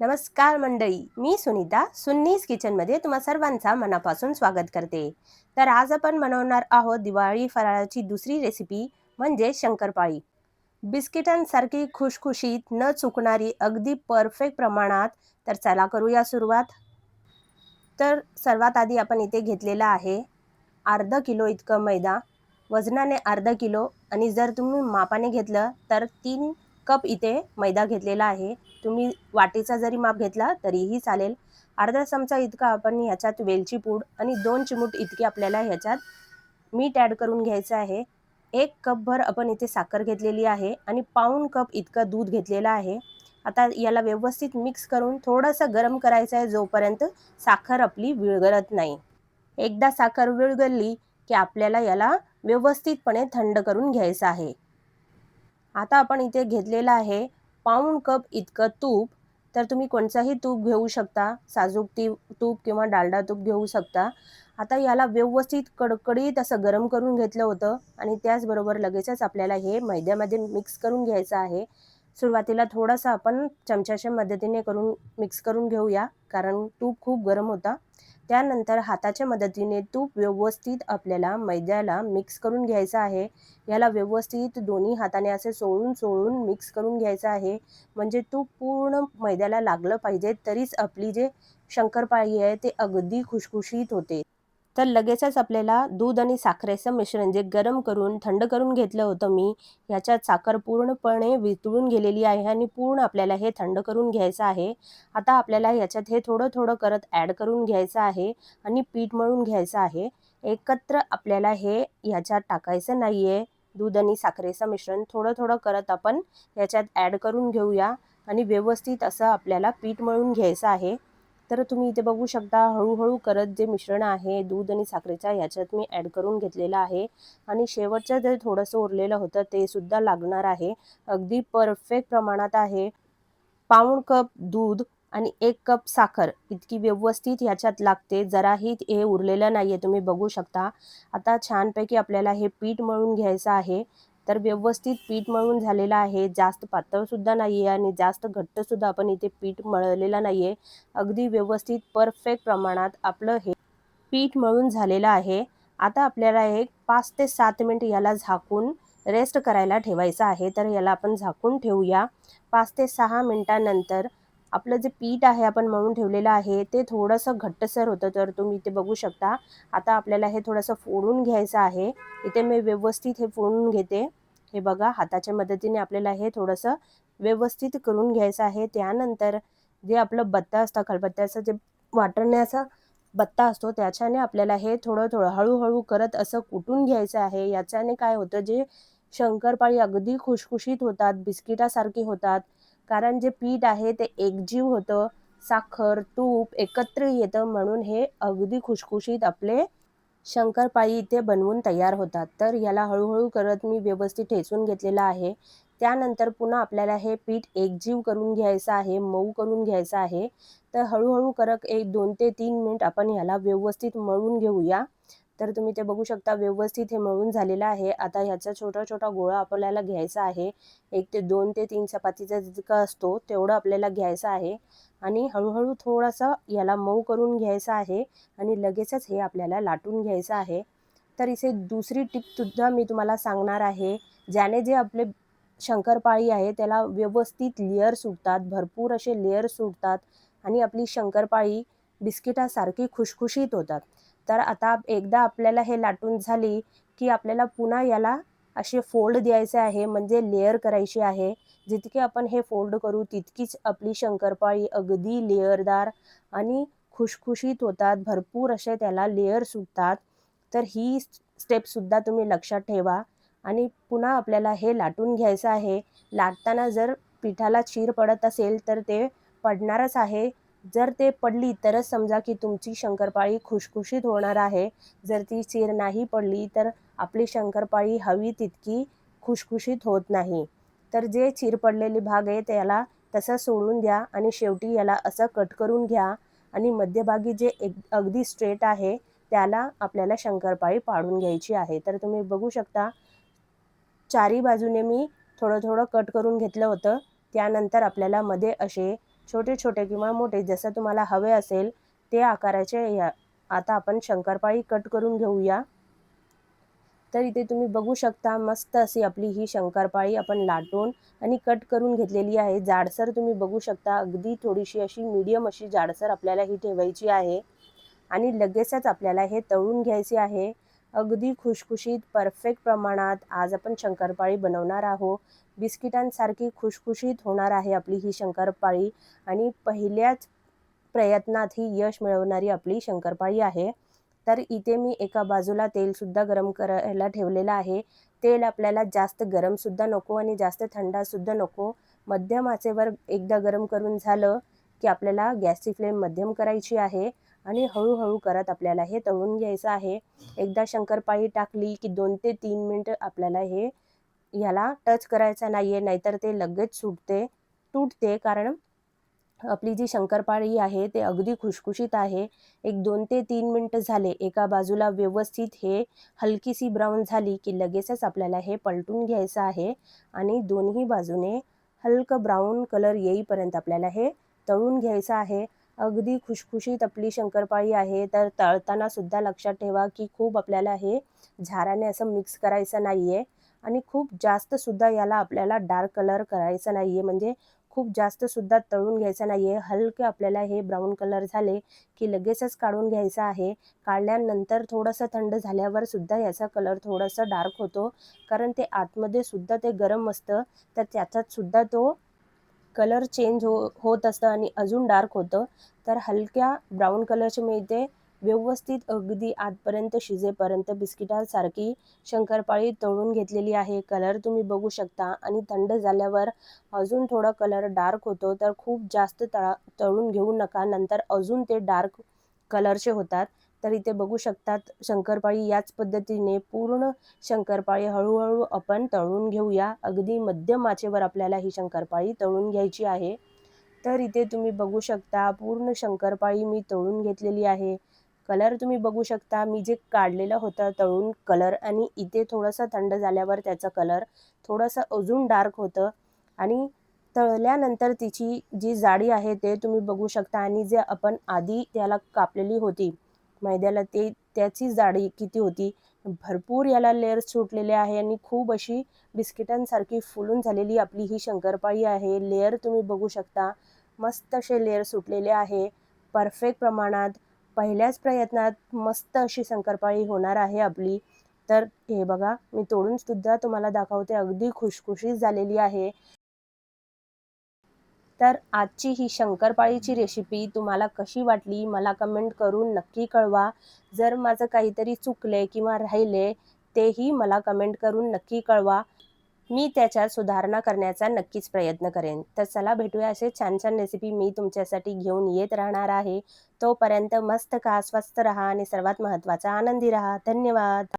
नमस्कार मंडळी मी सुनीता सुन्नीस किचनमध्ये तुम्हा सर्वांचा मनापासून स्वागत करते. तर आज आपण बनवणार आहोत दिवाळी फराळाची दुसरी रेसिपी म्हणजे शंकरपाळी. बिस्किटांसारखी खुशखुशीत न चुकणारी अगदी परफेक्ट प्रमाणात तर चला करूया सुरुवात. तर सर्वात आधी आपण इथे घेतलेला आहे अर्धा किलो इतकं मैदा. वजनाने अर्धा किलो आणि जर तुम्ही मापाने घेतलं तर तीन कप इथे मैदा घेतलेला आहे. तुम्ही वाटीचा जरी माप घेतला तरीही चालेल. अर्धा चमचा इतका आपण ह्याच्यात वेलची पूड आणि दोन चिमूट इतकी आपल्याला ह्याच्यात मीठ ॲड करून घ्यायचं आहे. एक कपभर आपण इथे साखर घेतलेली आहे आणि पाऊण कप इतकं दूध घेतलेलं आहे. आता याला व्यवस्थित मिक्स करून थोडंसं गरम करायचं आहे जोपर्यंत साखर आपली विळगळत नाही. एकदा साखर विळगळली की आपल्याला याला व्यवस्थितपणे थंड करून घ्यायचं आहे. आता आपण इथे घेतलेलं आहे पाऊण कप इतकं तूप. तर तुम्ही कोणताही तूप घेऊ शकता साजूक ती तूप किंवा डालडा तूप घेऊ शकता. आता याला व्यवस्थित कडकडीत असं गरम करून घेतलं होतं आणि त्याचबरोबर लगेचच आपल्याला हे मैद्यामध्ये मिक्स करून घ्यायचं आहे. सुरुवातीला थोडासा आपण चमच्याच्या मदतीने करून मिक्स करून घेऊया कारण तूप खूप गरम होता. त्यानंतर हाताच्या मदतीने तूप व्यवस्थित आपल्याला मैद्याला मिक्स करून घ्यायचं आहे. याला व्यवस्थित दोन्ही हाताने असे सोळून सोळून मिक्स करून घ्यायचं आहे. म्हणजे तूप पूर्ण मैद्याला लागलं पाहिजे तरीच आपली जे शंकरपाळी आहे ते अगदी खुशखुशीत होते. तर लगेचच आपल्याला दूध आणि साखरेचं मिश्रण जे गरम करून थंड करून घेतलं होतं मी ह्याच्यात साखर पूर्णपणे वितळून गेलेली आहे आणि पूर्ण आपल्याला हे थंड करून घ्यायचं आहे. आता आपल्याला ह्याच्यात हे थोडं थोडं करत ॲड करून घ्यायचं आहे आणि पीठ मळून घ्यायचं आहे. एकत्र आपल्याला हे ह्याच्यात टाकायचं नाही आहे दूध आणि साखरेचं मिश्रण थोडं थोडं करत आपण ह्याच्यात ॲड करून घेऊया आणि व्यवस्थित असं आपल्याला पीठ मळून घ्यायचं आहे. तर तुम्ही इथे बघू शकता हळूहळू करत जे मिश्रण आहे दूध आणि साखरेच्या ह्याच्यात मी ॲड करून घेतलेलं आहे. आणि शेवटचं जे थोडंसं उरलेलं होतं ते सुद्धा लागणार आहे. अगदी परफेक्ट प्रमाणात आहे. पाऊण कप दूध आणि एक कप साखर इतकी व्यवस्थित ह्याच्यात लागते. जराही हे उरलेलं नाही आहे तुम्ही बघू शकता. आता छानपैकी आपल्याला हे पीठ मळून घ्यायचं आहे. तर व्यवस्थित पीठ मळून झालेलं आहे. जास्त पातळसुद्धा नाही आहे आणि जास्त घट्टसुद्धा आपण इथे पीठ मळलेलं नाही आहे अगदी व्यवस्थित परफेक्ट प्रमाणात आपलं हे पीठ मळून झालेलं आहे. आता आपल्याला एक पाच ते सात मिनिट याला झाकून रेस्ट करायला ठेवायचं आहे. तर याला आपण झाकून ठेवूया. पाच ते सहा मिनटानंतर आपलं जे पीठ आहे आपण मळून ठेवलेलं आहे ते थोडंसं घट्टसर होतं. तर तुम्ही इथे बघू शकता. आता आपल्याला हे थोडंसं फोडून घ्यायचं आहे. इथे मी व्यवस्थित हे फोडून घेते. हे बघा हाताच्या मदतीने आपल्याला हे थोडंसं व्यवस्थित करून घ्यायचं आहे. त्यानंतर जे आपलं बत्ता असतं खलबत्त्याचं जे वाटण्याचा बत्ता असतो त्याच्याने आपल्याला हे थोडं थोडं हळूहळू करत असं कुटून घ्यायचं आहे. याच्याने काय होतं जे शंकरपाळी अगदी खुशखुशीत होतात बिस्किटासारखी होतात कारण जे पीठ आहे ते एकजीव होतं साखर तूप एकत्र येतं म्हणून हे अगदी खुशखुशीत आपले शंकरपाळी इथे बनवून तयार होतात. तर याला हळूहळू करत मी व्यवस्थित ठेचून घेतलेलं आहे. त्यानंतर पुन्हा आपल्याला हे पीठ एकजीव करून घ्यायचं आहे मऊ करून घ्यायचं आहे. तर हळूहळू करत एक दोन ते तीन मिनिट आपण ह्याला व्यवस्थित मळून घेऊया. तर तुम्ही ते बघू शकता व्यवस्थित हे मळून झालेलं आहे. आता ह्याचा छोटा छोटा गोळा आपल्याला घ्यायचा आहे. एक ते दोन ते तीन चपातीचा जितका असतो तेवढं आपल्याला घ्यायचं आहे. आणि हळूहळू थोडासा याला मऊ करून घ्यायचं आहे आणि लगेचच हे आपल्याला लाटून घ्यायचं आहे. तर इथे दुसरी टिपसुद्धा मी तुम्हाला सांगणार आहे. ज्याने जे आपले शंकरपाळी आहे त्याला व्यवस्थित लेअर सुटतात भरपूर असे लेअर सुटतात आणि आपली शंकरपाळी बिस्किटासारखी खुशखुशीत होतात. तर आता एकदा आपल्याला हे लाटून झाली की आपल्याला पुन्हा याला असे फोल्ड द्यायचे आहे म्हणजे लेअर करायची आहे. जितके आपण हे फोल्ड करू तितकीच आपली शंकरपाळी अगदी लेअरदार आणि खुशखुशीत होतात. भरपूर असे त्याला लेअर सुटतात. तर ही स्टेपसुद्धा तुम्ही लक्षात ठेवा. आणि पुन्हा आपल्याला हे लाटून घ्यायचं आहे. लाटताना जर पिठाला चीर पडत असेल तर ते पडणारच आहे. जर ते पडली तरच समजा की तुमची शंकरपाळी खुशखुशीत होणार आहे. जर ती चीर नाही पडली तर आपली शंकरपाळी हवी तितकी खुशखुशीत होत नाही. तर जे चीर पडलेली भाग आहे त्याला तसं सोडून द्या आणि शेवटी याला असं कट करून घ्या आणि मध्यभागी जे एक अगदी स्ट्रेट आहे त्याला आपल्याला शंकरपाळी पाडून घ्यायची आहे. तर तुम्ही बघू शकता चारी बाजूने मी थोडं थोडं कट करून घेतलं होतं. त्यानंतर आपल्याला मध्ये असे छोटे छोटे किंवा मोठे जसं तुम्हाला हवे असेल ते आकाराचे या. आता आपण शंकरपाळी कट करून घेऊया. तर इथे तुम्ही बघू शकता मस्त अशी आपली ही शंकरपाळी आपण लाटून आणि कट करून घेतलेली आहे. जाडसर तुम्ही बघू शकता अगदी थोडीशी अशी मीडियम अशी जाडसर आपल्याला ही ठेवायची आहे. आणि लगेचच आपल्याला हे तळून घ्यायचे आहे. अगदी खुशखुशीत परफेक्ट प्रमाणात आज आपण शंकरपाळी बनवणार आहोत. बिस्किटांसारखी खुशखुशीत होणार आहे आपली ही शंकरपाळी आणि पहिल्याच प्रयत्नात ही यश मिळवणारी आपली शंकरपाळी आहे. तर इथे मी एका बाजूला तेलसुद्धा गरम करायला ठेवलेलं आहे. तेल आपल्याला जास्त गरमसुद्धा नको आणि जास्त थंडसुद्धा नको. मध्यम आचेवर एकदा गरम करून झालं की आपल्याला गॅसची फ्लेम मध्यम करायची आहे. आणि हळूहळू करत आपल्याला हे तळून घ्यायचं आहे. एकदा शंकरपाळी टाकली की दोन ते तीन मिनटं आपल्याला हे ह्याला टच करायचा नाही आहे नाहीतर ते लगेच सुटते तुटते. कारण आपली जी शंकरपाळी आहे ते अगदी खुशखुशीत आहे. एक दोन ते तीन मिनटं झाले एका बाजूला व्यवस्थित हे हलकीशी ब्राऊन झाली की लगेचच आपल्याला हे पलटून घ्यायचं आहे आणि दोन्ही बाजूने हलकं ब्राऊन कलर येईपर्यंत आपल्याला हे तळून घ्यायचं आहे. अगदी खुशखुशीत आपली शंकरपाळी आहे तर तळताना सुद्धा लक्षात ठेवा की खूप आपल्याला हे झाराने असं मिक्स करायचं नाही आहे आणि खूप जास्त सुद्धा याला आपल्याला डार्क कलर करायचा नाही आहे म्हणजे खूप जास्त सुद्धा तळून घ्यायचं नाही आहे हलके आपल्याला हे ब्राऊन कलर झाले की लगेचच काढून घ्यायचं आहे. काढल्यानंतर थोडंसं थंड झाल्यावर सुद्धा याचा कलर थोडंसं डार्क होतो. कारण ते आतमध्ये सुद्धा ते गरम असतं तर त्याच्यात सुद्धा तो कलर चेंज हो होत असतं आणि अजून डार्क होतं तर हलक्या ब्राऊन कलरचे मिळते. व्यवस्थित अगदी आतपर्यंत शिजेपर्यंत बिस्किटासारखी शंकरपाळी तळून घेतलेली आहे. कलर तुम्ही बघू शकता आणि थंड झाल्यावर अजून थोडा कलर डार्क होतो तर खूप जास्त तळा तळून घेऊ नका. नंतर अजून ते डार्क कलरचे होतात. तर इथे बघू शकतात. शंकरपाळी याच पद्धतीने पूर्ण शंकरपाळी हळूहळू आपण तळून घेऊया. अगदी मध्यम आचेवर आपल्याला ही शंकरपाळी तळून घ्यायची आहे. तर इथे तुम्ही बघू शकता पूर्ण शंकरपाळी मी तळून घेतलेली आहे. कलर तुम्ही बघू शकता. मी जे काढलेलं होतं तळून कलर आणि इथे थोडंसं थंड झाल्यावर त्याचा कलर थोडंसं अजून डार्क होतं. आणि तळल्यानंतर तिची जी जाडी आहे ते तुम्ही बघू शकता. आणि जे आपण आधी त्याला कापलेली होती मैद्याला ते त्याची जाडी किती होती? भरपूर याला लेअर्स सुटलेले आहे आणि खूप अशी बिस्किटांसारखी फुलून झालेली आपली ही शंकरपाळी आहे. लेअर तुम्ही बघू शकता. मस्त असे लेअर सुटलेले आहे. परफेक्ट प्रमाणात पहिल्याच प्रयत्नात मस्त अशी शंकरपाळी होणार आहे आपली. तर हे बघा मी तोडून सुद्धा तुम्हाला दाखवते. अगदी खुशखुशीत झालेली आहे. तर आजची ही शंकरपाळीची रेसिपी तुम्हाला कशी वाटली? मला कमेंट करून नक्की कळवा. जर माझं काहीतरी चुकले किंवा राहिले तेही मला कमेंट करून नक्की कळवा. मी त्याच्यात सुधारणा करण्याचा नक्कीच प्रयत्न करेन. तर चला भेटूया असे छान छान रेसिपी मी तुमच्यासाठी घेऊन येत राहणार आहे. तोपर्यंत मस्त का स्वस्थ राहा आणि सर्वात महत्त्वाचा आनंदी राहा. धन्यवाद.